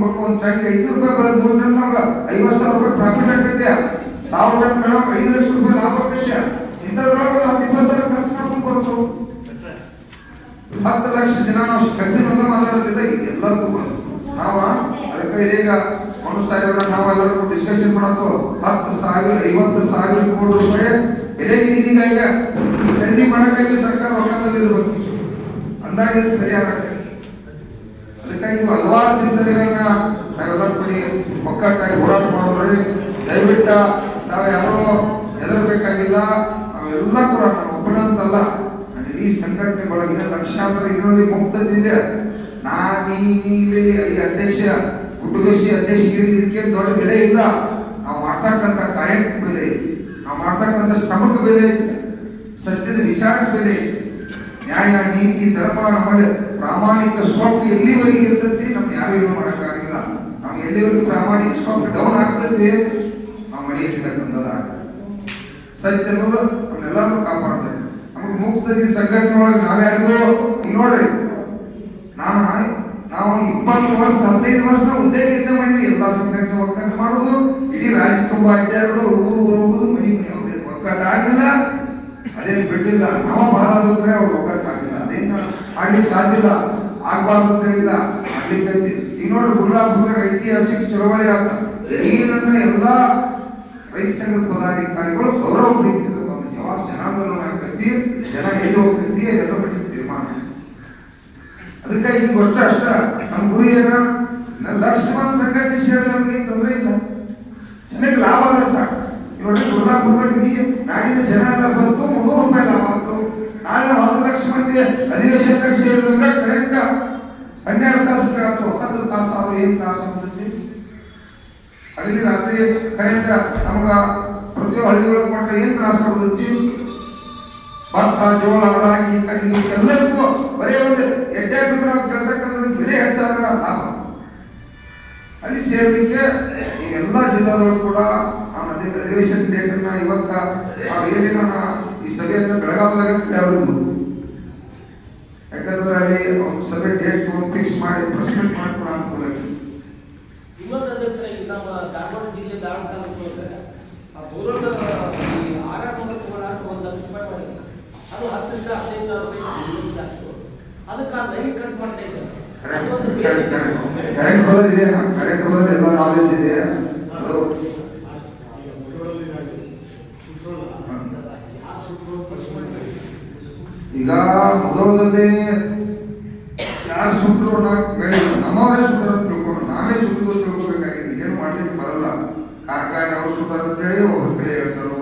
ತುಂಬಕ್ಕೆ ಒಂದು ಚಂಡಿ ಐದು ರೂಪಾಯಿ ಬರೋದು ಮೂರು ಟನ್ ನಮ್ಗೆ ಐವತ್ತು ಸಾವಿರ ರೂಪಾಯಿ ಪ್ರಾಫಿಟ್ ಆಗ್ತೈತೆ. ಸಾವಿರ ಟನ್ ಬೆಳಗ್ಗೆ ಐದು ಲಕ್ಷ ರೂಪಾಯಿ ಲಾಭ ಆಗ್ತೈತೆ. ಇಂಥದ್ರೊಳಗೆ ಒಂದು ಹತ್ತು, ಇಪ್ಪತ್ತು ಸಾವಿರ ಖರ್ಚು ಮಾಡ್ಕೊಂಡು ಹತ್ತು ಲಕ್ಷ ಜನ ನಾವು ಕಂಟಿನ್ಯೂ ಮಾತಾಡೋದಿಲ್ಲ ಎಲ್ಲದಕ್ಕೂ ನಾವ ಅದಕ್ಕೆ ಇದೀಗ ಒಂದು ಸಾವಿರ ನಾವೆಲ್ಲರೂ ಡಿಸ್ಕಷನ್ ಮಾಡತ್ತು ಹತ್ತು ಸಾವಿರ, ಐವತ್ತು ಸಾವಿರ ಕೋಟಿ ರೂಪಾಯಿ ಬೆಲೆಗೆ ಇದೀಗ ಈಗ ಖರೀದಿ ಮಾಡೋಕ್ಕಾಗಿ ಸರ್ಕಾರ ರೊಕ್ಕದಲ್ಲಿ ಇರಬೇಕು. ಅಂದಾಗ ಪರಿಹಾರ ಆಗ್ತದೆ ಅದಕ್ಕಾಗಿ ಇವು ಹಲವಾರು ಚಿಂತನೆಗಳನ್ನ ನಾವೆಲ್ಲ ಕೂಡಿ ಒಕ್ಕಟ್ಟಾಗಿ ಹೋರಾಟ ಮಾಡೋದ್ರಲ್ಲಿ ದಯವಿಟ್ಟು ನಾವು ಯಾರೋ ಹೆದರ್ಬೇಕಾಗಿಲ್ಲ ನಾವೆಲ್ಲ ಕೂಡ ಒಬ್ಬನಂತಲ್ಲ ಇಡೀ ಸಂಘಟನೆ ಒಳಗಿನ ಲಕ್ಷಾಂತರ ಇದರಲ್ಲಿ ಮುಕ್ತದಿದೆ ನಾ ನೀ ಈ ಅಧ್ಯಕ್ಷ ಹುಟ್ಟುಗಸಿ ಅಧ್ಯಕ್ಷಗಿರಿ ಇದಕ್ಕೆ ದೊಡ್ಡ ಬೆಲೆ ಇಲ್ಲ ನಾವು ಮಾಡ್ತಕ್ಕಂಥ ಕಾಯಕ ಬೆಲೆ, ನಾವು ಮಾಡ್ತಕ್ಕಂಥ ಶ್ರಮಕ್ಕೆ ಬೆಲೆ. ಸತ್ಯದ ವಿಚಾರಕ್ಕೆ ಬೆಲೆ. ನ್ಯಾಯ ನೀತಿ ಧರ್ಮ ನಮ್ಮಲ್ಲಿ ಪ್ರಾಮಾಣಿಕ ಸಾಫ್ಟ್ ಎಲ್ಲಿವರೆಗೆ ಇರ್ತೈತಿ ನಮ್ಗೆ ಯಾರು ಏನು ಮಾಡೋಕ್ಕಾಗಿಲ್ಲ. ನಮ್ಗೆ ಎಲ್ಲಿವರೆಗೂ ಪ್ರಾಮಾಣಿಕ ಸಾಫ್ಟ್ ಡೌನ್ ಆಗ್ತೈತಿ, ನಾವು ಮಡಿ ಇರ್ತಕ್ಕಂಥದ ಸತ್ಯ ಅನ್ನೋದು ನಮ್ಮೆಲ್ಲರೂ ಕಾಪಾಡ್ತೈತಿ ನಮಗೆ ಮುಕ್ತದಿ ಸಂಘಟನೆ ಒಳಗೆ ನಾವ್ಯಾರಿಗೂ ನೋಡ್ರಿ, ನಾನು ನಾವು ಇಪ್ಪತ್ತು ವರ್ಷ, ಹದಿನೈದು ವರ್ಷ ಉದ್ಯೋಗ ಇದ್ದ ಮಾಡಿ ಎಲ್ಲ ಸಂಘಟನೆ ಒಕ್ಕಟ್ಟು ಮಾಡೋದು, ಇಡೀ ರಾಜ್ಯ ತುಂಬಾ ಅಡ್ಡಾಡೋದು ಊರು ಹೋಗೋದು ಅದೇನು ಬಿಟ್ಟಿಲ್ಲ ನಾವು ಬಾರದಂದ್ರೆ ಅವ್ರು ಒಗ್ಗಟ್ಟಾಗಿಲ್ಲ ಅದೇನು ಆಡ್ಲಿಕ್ಕೆ ಸಾಧ್ಯ ಇಲ್ಲ ಆಗ್ಬಾರ್ದು ಅಂತ ಇಲ್ಲ ಐತಿ. ಈಗ ನೋಡಿ ಬುರ್ಲಾಪುರದಾಗ ಐತಿಹಾಸಿಕ ಚಳವಳಿ ಆತ. ನೀರನ್ನ ಎಲ್ಲ ರೈತ ಸಂಘದ ಪದಾಧಿಕಾರಿಗಳು ಗೌರವ ಬಂದು, ಯಾವಾಗ ಜನಾಂದೋಲನ ಆಗ್ತೈತಿ ಜನ ಎಲ್ಲಿ ಹೋಗ್ತೈತಿ ಎಲ್ಲ ಮಟ್ಟಿಗೆ ತೀರ್ಮಾನ ಅದಕ್ಕೆ ಈಗ ಅಷ್ಟ ಅಷ್ಟ. ನಮ್ಮ ಗುರಿ ಏನ? ಲಕ್ಷ ಮಂದಿ ಸಂಘಟನೆ ಸೇರಿ ನಮ್ಗೆ ತೊಂದರೆ ಇಲ್ಲ. ಜನಕ್ಕೆ ಲಾಭ ಆದ್ರೆ ಸಾಕು. ನೋಡ್ರಿ ನೋಡಿ ಗುರುನಾಪುರದಾಗ ಇದೀ ನಾಡಿನ ಜನ ಎಲ್ಲ ಬಂತು ಮುನ್ನೂರು ರೂಪಾಯಿ ಲಾಭ ಆಯ್ತು ನಾಳೆ ನಾವು ಮಂದಿ ಅಧಿವೇಶನದಾಗ ಸೇರಿದ್ರೆ ಕರೆಕ್ಟ್ ಹನ್ನೆರಡು ತಾಸು ಕೇಳತ್ತು ಹತ್ತು ತಾಸು ಆದ್ರೆ ಏನು ತಾಸು ಆಗ್ತೈತಿ ಅಲ್ಲಿ ರಾತ್ರಿ ಕರೆಂಟ್ ನಮಗ ಪ್ರತಿ ಹಳ್ಳಿಗಳು ಕೊಟ್ಟರೆ ಏನು ತ್ರಾಸ ಆಗುತ್ತೆ ಭತ್ತ, ಜೋಳ, ರಾಗಿ, ಕಡ್ಲಿ ಎಲ್ಲದಕ್ಕೂ ಬರೀ ಒಂದು, ಎಡ್ಡೆರಡು ನಾವು ಬೆಲೆ ಹೆಚ್ಚಾದ್ರೆ ಅಲ್ಲಿ ಸೇರ್ಲಿಕ್ಕೆ ಎಲ್ಲ ಜಿಲ್ಲಾದವರು ಕೂಡ ಆ ನದಿ ಅಧಿವೇಶನ ಡೇಟನ್ನ ಇವತ್ತ ಆ ಏನಿನ ಈ ಸಭೆಯನ್ನು ಬೆಳಗಾವಿದಾಗ ಕರೆಯೋದು ಯಾಕಂದ್ರೆ ಅಲ್ಲಿ ಒಂದು ಸಭೆ ಡೇಟ್ ಫಿಕ್ಸ್ ಮಾಡಿ ಪ್ರೆಸೆಂಟ್ ಮಾಡ್ಕೊಂಡು ಅನುಕೂಲ ಆಗಿದೆ. ಇನ್ನೊಂದು ಅಧ್ಯಕ್ಷರ ಈಗ ನಮ್ಮ ಧಾರವಾಡ ಜಿಲ್ಲೆ ಧಾರವಾಡ ತಾಲೂಕು ಅಂದರೆ ಆ ಒಂಬತ್ತು ಒಂದು ಲಕ್ಷ ರೂಪಾಯಿ ಮಾಡಿದ್ರು. ಅದು ಹತ್ತರಿಂದ ಹದಿನೈದು ಸಾವಿರ ರೂಪಾಯಿ ಜಾಸ್ತಿ ಅದಕ್ಕೆ ಆ ಲೈನ್ ಕಟ್ ಮಾಡ್ತಾ ಇದ್ದಾರೆ. ಕರೆಂಟ್ ಹೋದ್ರೆ ಬರೋದಿದೆ ಕರೆಂಟ್ ಹೋದ್ರೆ ಎಲ್ಲ ನಾಲೆಜ್ ಇದೆ ಅದು ಈಗ ಮೊದಲದಲ್ಲಿ ಯಾರು ಸುಟ್ಟರು ಹೇಳಿಲ್ಲ ನಮ್ಮವರೇ ಸುಟ್ಟರು ಅಂತ ತಿಳ್ಕೊಂಡು ನಾವೇ ಸುಟ್ಟಿದ್ದು ತಿಳ್ಕೊಬೇಕಾಗಿದೆ. ಏನು ಮಾಡ್ಲಿಕ್ಕೆ ಬರಲ್ಲ. ಕಾರ್ಕಾಯಿ ಅವ್ರು ಸುಟ್ಟಾರ ಅಂತ ಹೇಳಿ ಅವ್ರ ಕಡೆ ಹೇಳ್ತಾರೋ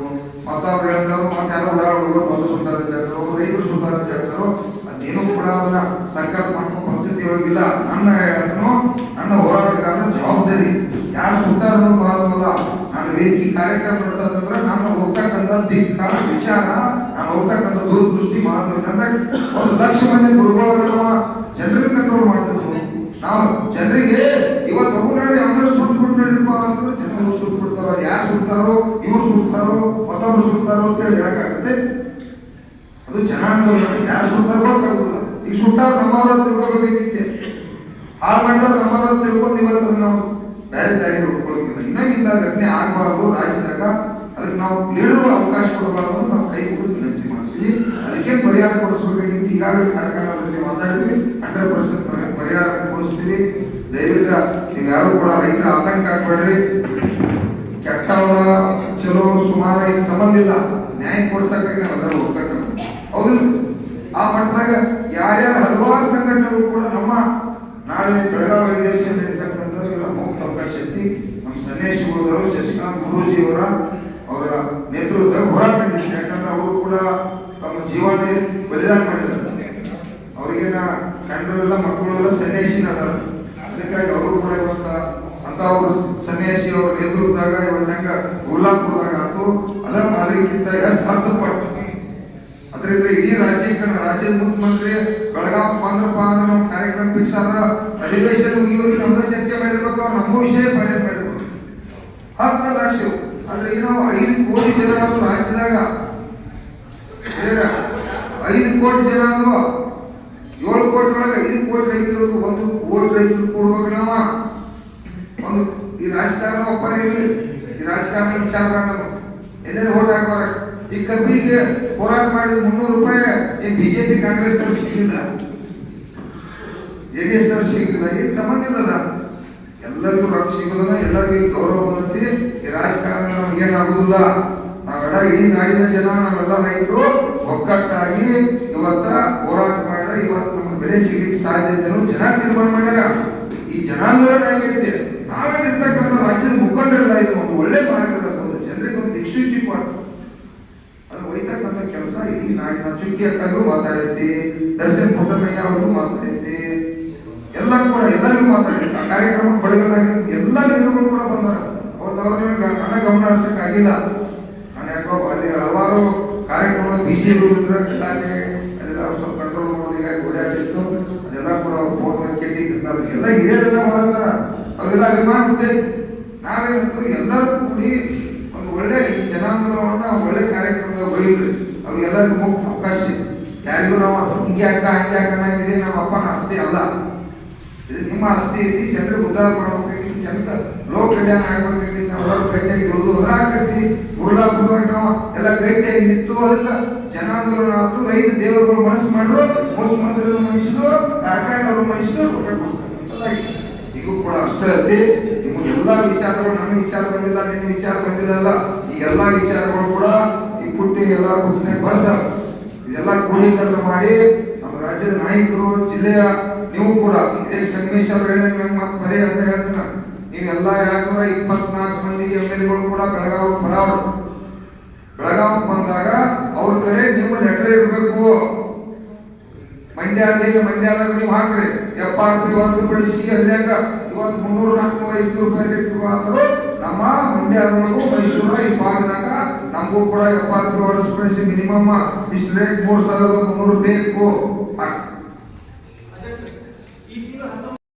ಮತ್ತವ್ರು ಹೇಳ್ತಾರೋ, ಮತ್ತೆ ಯಾರೋ ಉಡಾಳ ಬಂದು ಸುಟ್ಟಾರ ಅಂತ ಹೇಳ್ತಾರೋ, ರೈತರು ಸುಟ್ಟಾರ ಅಂತ ಹೇಳ್ತಾರೋ, ಅದೇನು ಕೂಡ ಅದನ್ನ ಸಂಕಲ್ಪ ಮಾಡ್ಕೋ ಪರಿಸ್ಥಿತಿ ಒಳಗಿಲ್ಲ ನನ್ನ ಹೇಳೋದನ್ನು, ನನ್ನ ಹೋರಾಟಗಾರರ ಜವಾಬ್ದಾರಿ. ಯಾರು ಸುಟ್ಟಾರ ಅನ್ನೋದು ನಾನು ವೇದಿಕೆ ಕಾರ್ಯಕ್ರಮ ನಡೆಸೋದಂದ್ರೆ ನಾನು ಹೋಗ್ತಕ್ಕಂಥ ದಿಕ್ಕ ವಿಚಾರ ಹೋಗ್ತಕ್ಕಂಥ ದೂರದೃಷ್ಟಿ ಅಂತ ಒಂದು ಲಕ್ಷ ಮಂದಿ ಗುರುಗಳು ಜನರಿಗೆ ಕಂಟ್ರೋಲ್ ಮಾಡ್ತಿದ್ರು. ನಾವು ಜನರಿಗೆ, ಇವತ್ತು ಹೋಗಿ ಅಂದ್ರೆ ಸುಟ್ಟು ಅಂದ್ರೆ ಜನರು ಸುಟ್ಟು ಯಾರು ಸುಡ್ತಾರೋ ಇವ್ರು ಸುಡ್ತಾರೋ ಮತ್ತೊಬ್ರು ಸುಡ್ತಾರೋ ಅಂತ ಹೇಳಿ ಅದು ಜನಾಂದೋಲನ ಯಾರು ಸುಡ್ತಾರೋ ಗೊತ್ತಾಗುದಿಲ್ಲ. ಈಗ ಸುಟ್ಟಾರ ನಮ್ಮವ್ರ ತಿಳ್ಕೊಬೇಕಾಗಿತ್ತೆ ಹಾಳು ಮಾಡಿದವ್ರು ನಮ್ಮವ್ರ ತಿಳ್ಕೊಂಡು ಇವತ್ತು ನಾವು ಬೇರೆ ದಾರಿ ಹೊಡ್ಕೊಳಕಿಲ್ಲ ಇನ್ನೂ ಇಂಥ ಘಟನೆ ಆಗಬಾರ್ದು ರಾಜ್ಯದಾಗ. ಅದಕ್ಕೆ ನಾವು ಲೀಡರ್ಗಳು ಅವಕಾಶ ಕೊಡಬಾರ್ದು ನಾವು ಕೈ ಮುಗಿದು ವಿನಂತಿ ಮಾಡ್ತೀವಿ ಅದಕ್ಕೆ ಪರಿಹಾರ ಕೊಡಿಸ್ಬೇಕಾಗಿತ್ತು ಈಗಾಗಲೇ ಕಾರ್ಯಕ್ರಮದಲ್ಲಿ ಮಾತಾಡಿದ್ವಿ. ಹಂಡ್ರೆಡ್ ಪರ್ಸೆಂಟ್ ಪರಿಹಾರ ಕೊಡಿಸ್ತೀವಿ. ದಯವಿಟ್ಟು ನೀವು ಯಾರು ಕೂಡ ರೈತರ ಆತಂಕ ಹಾಕ್ಬೇಡ್ರಿ ಕೆಟ್ಟವರ ಚಲೋ ಸುಮಾರು ಏನು ಸಂಬಂಧ ಇಲ್ಲ. ನ್ಯಾಯ ಕೊಡ್ಸಕ್ಕಾಗಿ ನಾವೆಲ್ಲರೂ ಒಕ್ಕಟ್ಟು ಹೌದಿಲ್ಲ ಆ ಮಟ್ಟದಾಗ ಯಾರ್ಯಾರು ಹಲವಾರು ಸಂಘಟನೆಗಳು ಕೂಡ ನಮ್ಮ ನಾಳೆ ಬೆಳಗಾವಿ ಅಧಿವೇಶನ ನಡೀತಕ್ಕಂಥದ್ದು ಎಲ್ಲ ಮುಕ್ತ ಅವಕಾಶ ಐತಿ. ನಮ್ಮ ಸನ್ನೇಶ್ ಗುರುಗಳು, ಶಶಿಕಾಂತ್ ಗುರೂಜಿ ಅವರ ನೇತೃತ್ವದಾಗ ಹೋರಾಟ ನಡೆಸಿದೆ ಯಾಕಂದ್ರೆ ಅವರು ಕೂಡ ತಮ್ಮ ಜೀವನ ಬಲಿದಾನ ಮಾಡಿದ್ದಾರೆ. ಅವರಿಗೆಲ್ಲ ಕಂಡರೆಲ್ಲ ಎಲ್ಲ, ಮಕ್ಕಳು ಎಲ್ಲ ಸನ್ಯಾಸಿನ ಅದಾರ ಅದಕ್ಕಾಗಿ ಅವರು ಕೂಡ ಇವತ್ತ ಅಂತ ಅವರು ಸನ್ಯಾಸಿ ಅವ್ರ ನೇತೃತ್ವದಾಗ ಇವತ್ತು ಹೆಂಗ ಉಲ್ಲಾಪುರದಾಗ ಆತು. ಅದರ ಮಾದರಿಗಿಂತ ಹೆಚ್ಚು ಪಟ್ಟು ಅದರಿಂದ ಇಡೀ ರಾಜ್ಯಕ್ಕೆ ರಾಜ್ಯದ ಮುಖ್ಯಮಂತ್ರಿ ಬೆಳಗಾವ್ ಬಂದ್ರಪ್ಪ ಅಂದ್ರೆ ನಮ್ಮ ಕಾರ್ಯಕ್ರಮ ಫಿಕ್ಸ್ ಆದ್ರ ಅಧಿವೇಶನ ಮುಗಿಯೋರಿಗೆ ನಮ್ದ ಚರ್ಚೆ ಮಾಡಿರ್ಬೇಕು, ಅವ್ರು ನಮ್ಮ ವಿಷಯ ಮಾಡಿರ್ಬೇಕು. ಹತ್ತು ಲಕ್ಷ ಅಂದ್ರೆ ಏನೋ ಐದು ಕೋಟಿ ಜನ ಅದು ರಾಜ್ಯದಾಗ? ಐದು ಕೋಟಿ ಜನ ಅದು ಏಳು ಕೋಟಿ ಒಳಗೆ ಐದು ಕೋಟಿ ರೈತರು ಒಂದು ಕೋಟಿ ರೈತರು ಕೊಡ್ಬೇಕು ನಾವ. ಒಂದು ಈ ರಾಜಕಾರಣ ಒಬ್ಬ ಇರಲಿ. ಈ ರಾಜಕಾರಣ ವಿಚಾರ ನಮಗೆ. ಎಲ್ಲರೂ ಓಟ್ ಹಾಕೋರ ಈ ಕಬ್ಬಿಗೆ ಹೋರಾಟ ಮಾಡಿದ ಮುನ್ನೂರು ರೂಪಾಯಿ ಈ ಬಿಜೆಪಿ ಕಾಂಗ್ರೆಸ್ ಸಿಗಲಿಲ್ಲ. ಜೆ ಡಿ ಎಸ್ ಸಿಗಲಿಲ್ಲ. ಏನ್ ಸಂಬಂಧ ಇಲ್ಲದ? ಎಲ್ಲರಿಗೂ ರೊಕ್ಕ ಸಿಗೋದನ್ನ ಎಲ್ಲರಿಗೂ ಗೌರವ ಬಂದತಿ ಈ ರಾಜಕಾರಣ ನಾವು ನಾವೆಲ್ಲ ಇಡೀ ನಾಡಿನ ಜನ, ನಾವೆಲ್ಲ ರೈತರು ಒಗ್ಗಟ್ಟಾಗಿ ಇವತ್ತ ಹೋರಾಟ ಮಾಡ್ರೆ ಇವತ್ತು ನಮ್ಗೆ ಬೆಲೆ ಸಿಗ್ಲಿಕ್ಕೆ ಸಾಧ್ಯ ಅಂತ ಜನ ತೀರ್ಮಾನ ಮಾಡ್ಯಾರ. ಈ ಜನಾಂದೋಲನ ಆಗೈತೆ ನಾವೇನಿರ್ತಕ್ಕಂಥ ರಾಜ್ಯದ ಮುಖಂಡರೆಲ್ಲ ಇದು ಒಂದು ಒಳ್ಳೆ ಮಾರ್ಗದ ಒಂದು ಜನರಿಗೆ ಒಂದು ದಿಕ್ಸೂಚಿ ಕೊಟ್ಟು ಅದು ಒಯ್ತಕ್ಕಂಥ ಕೆಲಸ ಇಡೀ ನಾಡಿನ ಚುಕ್ಕಿ ಅಂತ ಮಾತಾಡೈತಿ ದರ್ಶನ್ ಪುಟ್ಟಮಯ್ಯ ಅವರು ಮಾತಾಡೈತಿ ಎಲ್ಲ ಕೂಡ ಎಲ್ಲರಿಗೂ ಮಾತಾಡೈತಿ ಆ ಕಾರ್ಯಕ್ರಮ ಬಡಗಲಾಗಿ ಎಲ್ಲ ಲೀಡರ್ಗಳು ಕೂಡ ಬಂದಾರ ಅವತ್ತು ಅವ್ರನ್ನ ಹಣ ಗಮನ ಹರಿಸೋಕ್ಕಾಗಿಲ್ಲ ನಾನು ಯಾಕೋ ಅಲ್ಲಿ ಹಲವಾರು ಕಾರ್ಯಕ್ರಮ ಬಿಜೆಪಿ ಕಿಲಾಟೆ ಅದೆಲ್ಲ ಅಲ್ಲೆಲ್ಲ ಸ್ವಲ್ಪ ಕಂಟ್ರೋಲ್ ಮಾಡೋದು ಈಗ ಓಡಾಡಿತ್ತು ಅದೆಲ್ಲ ಕೂಡ ಅವ್ರು ಫೋನ್ ಕೆಟ್ಟಿ ಎಲ್ಲ ಹಿರಿಯರೆಲ್ಲ ಮಾಡಿದಾರ ಅವೆಲ್ಲ ಅಭಿಮಾನ ಉಂಟೆ ನಾವೇನಂತೂ ಎಲ್ಲರೂ ಕೂಡಿ ಒಂದು ಒಳ್ಳೆ ಈ ಜನಾಂದೋಲನವನ್ನ ಒಳ್ಳೆ ಕಾರ್ಯಕ್ರಮದ ಒಯ್ಯಿರಿ ಅವ್ರಿಗೆಲ್ಲರಿಗೂ ಅವಕಾಶ. ಇದೆ. ಯಾರಿಗೂ ನಾವು ಹಿಂಗೆ ಅಕ್ಕ ಹಂಗೆ ಅಕ್ಕನಾಗಿದೆ ನಮ್ಮ ಅಪ್ಪನ ಆಸ್ತಿ ಅಲ್ಲ. ನಿಮ್ಮ ಆಸ್ತಿ ಐತಿ ಜನರಿಗೆ ಉದ್ಧಾರ ಜನಕ್ಕೆ ಲೋಕ ಕಲ್ಯಾಣ ಆಗ್ಬೇಕಾಗಿತ್ತು ಅವರ ಗಟ್ಟಿಯಾಗಿ ದುಡಿದು ಉರುಳಾಪುರದಾಗ ನಾವು ಎಲ್ಲ ಗಟ್ಟಿಯಾಗಿ ನಿಂತು ಜನ ಜನಾಂದೋಲನ ಆಯ್ತು ರೈತ ದೇವರುಗಳು ಮನಸ್ಸು ಮಾಡಿದ್ರು ಮುಖ್ಯಮಂತ್ರಿಗಳು ಮನುಷ್ಯರು ಮನುಷ್ಯರು ಕೊಡ್ತಾರೆ. ಎಲ್ಲ ಐತಿ. ಈಗೂ ಕೂಡ ಅಷ್ಟೇ ಅಲ್ಲದೆ ನಿಮಗೆ ಎಲ್ಲಾ ವಿಚಾರಗಳು, ನನ್ನ ವಿಚಾರ ಬಂದಿಲ್ಲ, ನಿನ್ನ ವಿಚಾರ ಬಂದಿಲ್ಲ ಈ ಎಲ್ಲಾ ವಿಚಾರಗಳು ಕೂಡ ಈ ಪುಟ್ಟಿ ಎಲ್ಲ ಪುಟ್ಟಿನ ಬರ್ತಾವ. ಇದೆಲ್ಲ ಕ್ರೋಢೀಕರಣ ಮಾಡಿ ನಮ್ಮ ರಾಜ್ಯದ ನಾಯಕರು, ಜಿಲ್ಲೆಯ ನೀವು ಕೂಡ ಇದೇ ಸಂಗಮೇಶ್ ಅವರು ಹೇಳಿದಂಗೆ ಅಂತ ಹೇಳ್ತೀನಿ ನೀವೆಲ್ಲ ಎರಡ್ನೂರ ಇಪ್ಪತ್ನಾಲ್ಕು ಮಂದಿ ಎಂ ಎಲ್ ಎಗಳು ಕೂಡ ಬೆಳಗಾವಿ ಬರೋರು ಬೆಳಗಾವಿ ಬಂದಾಗ ಅವ್ರ ಕಡೆ ನಿಮ್ಮ ಲೆಟರ್ ಇರಬೇಕು. ಮಂಡ್ಯದಲ್ಲಿ ಮಂಡ್ಯದಾಗ ನೀವು ಹಾಕ್ರಿ. ಎಫ್ ಆರ್ ಪಿ ಹೊರತುಪಡಿಸಿ ಅಲ್ಲಾಗ ಇವತ್ತು ಮುನ್ನೂರ, ನಾಲ್ಕುನೂರ ಐದು ರೂಪಾಯಿ ರೇಟ್ ಆದರೂ ನಮ್ಮ ಮಂಡ್ಯದವರೆಗೂ ಮೈಸೂರು ಈ ಭಾಗದಾಗ ನಮಗೂ ಕೂಡ ಎಫ್ ಆರ್ ಪಿ ಹೊರತುಪಡಿಸಿ ಮಿನಿಮಮ್ ಇಷ್ಟು ರೇಟ್ ಮೂರು ಸಾವಿರದ ಮುನ್ನೂರು ಬೇಕು.